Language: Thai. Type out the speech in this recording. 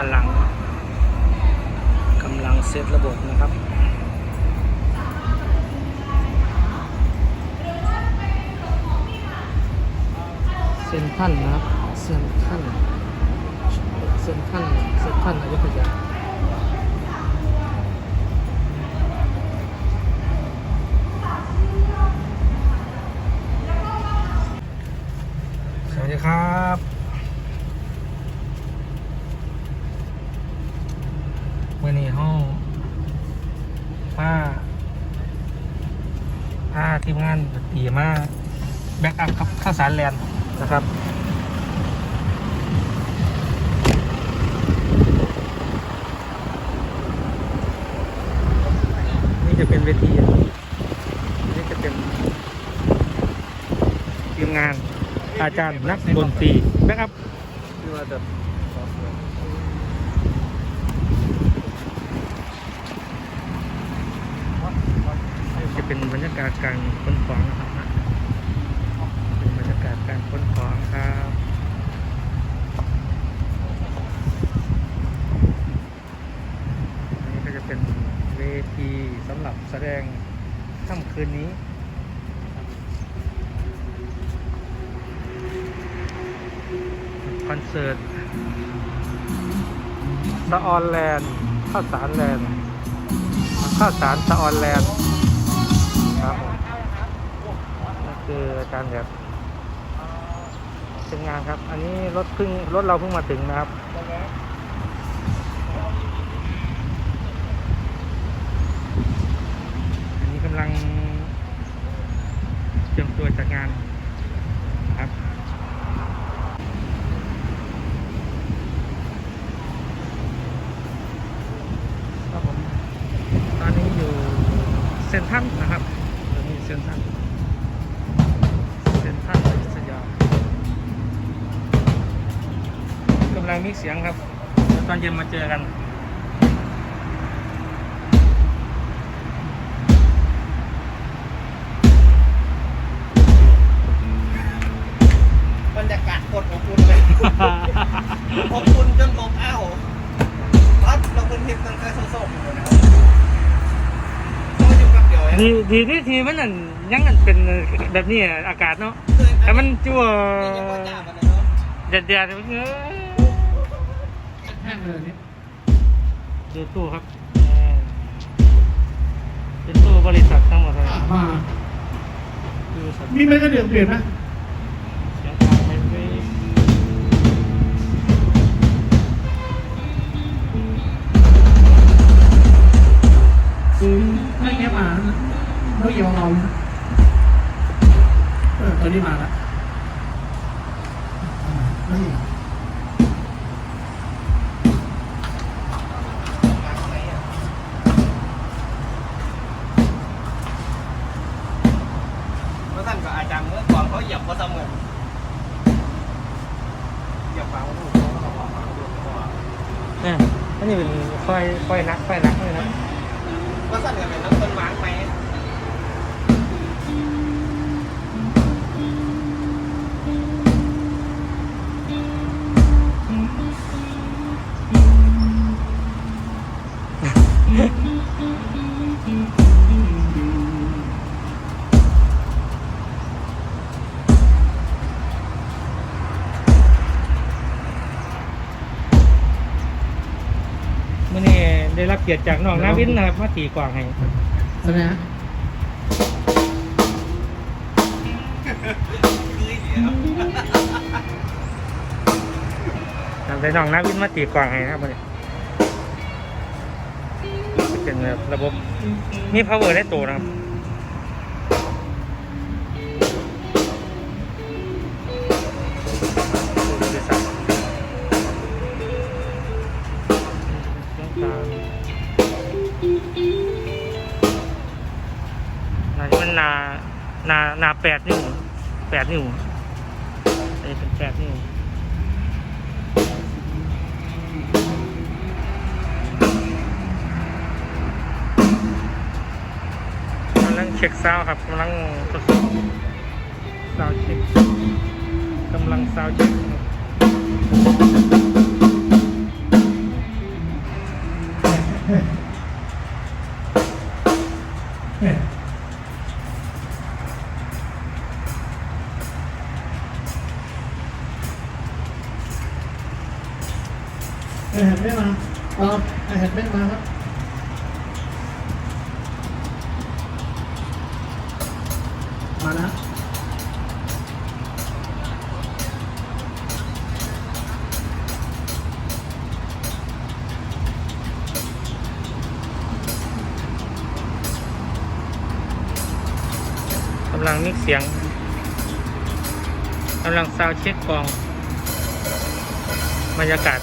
ด้านหลังกำลังเซตระบบนะครับเซนทันนะครับเซนทันเซนทันเซนทันอยุธยาสวัสดีครับ วันนี้ห้องผ้าผ้าทีมงานตีมาแบ็กอัพครับข้าวสารแลนด์นะครับนี่จะเป็นเวทีนี่จะเป็นทีมงานอาจารย์นักดนตรีแบ็กอัพ ที่ว่าแบบ จะเป็นบรรยากาศการค้นของนะครับเป็นบรรยากาศการค้นของครับอันนี้ก็จะเป็นเวทีสำหรับแสดงค่ำคืนนี้คอนเสิร์ตสะออนแลนด์ข้าวสารแลนด์ข้าวสารสะออนแลนด์ คืออาจารย์แบบเป็นงานครับ อันนี้รถเพิ่งรถเราเพิ่งมาถึงนะครับอันนี้กำลังเตรียมตัวจัดงานครับครับผมตอนนี้อยู่เซนทรันนะครับตอนนี้เซนทรัน ทรันอยุธยากำลังมีเสียงครับ ตอนเย็นมาเจอกัน ดี๋ยวดีดีที่ทีมันนั่นยังนั่นเป็นแบบนี้อะอากาศเนาะแต่มันจั่วยังว่าจ้ากันเลยเนาะแดดแดดๆมันเอ้ยแห้งเลยเนี่ยดูตู้ครับอ่าเป็นตู้บริษัททั้งหมดเลยมาตู้บริษัทมีไหมก็เดือดเปลี่ยนไหมเสียงดังไปเว้ยไม่เงี้ย มาไม่ยอมเรานะเออตอนนี้มาแล้วไม่เมื่อท่านกับอาจารย์เมื่อก่อนเขาเหยียบก็เสมอเหยียบฟังลูกเขาก็ฟังดูเขาว่า อะอันนี้เป็นไฟไฟนักไฟนักเลยนะ ก็สั่นกันเป็นทั้ำต้นไม้ ได้รับเกียรติจากน้องนาวินนะครับมาตีกวางให้แสดงทำได้น้องนาวินมาตีกวางให้นะครับมื่อนี้เป็นแบบระบบมี power ได้ตัวนะครับบ นานาแปดนิ้วแปดนิ้วอันนี้เป็นแปดนิ้วกำลังเช็คซาวครับกำลังทดสอบซาวเช็คกำลังซาวเช็คเฮ้ ไม่มาตอนไอแฮดไม่มาครับมาแล้วกำลังมิกเสียงกำลังซาวเช็คกองบรรยากาศ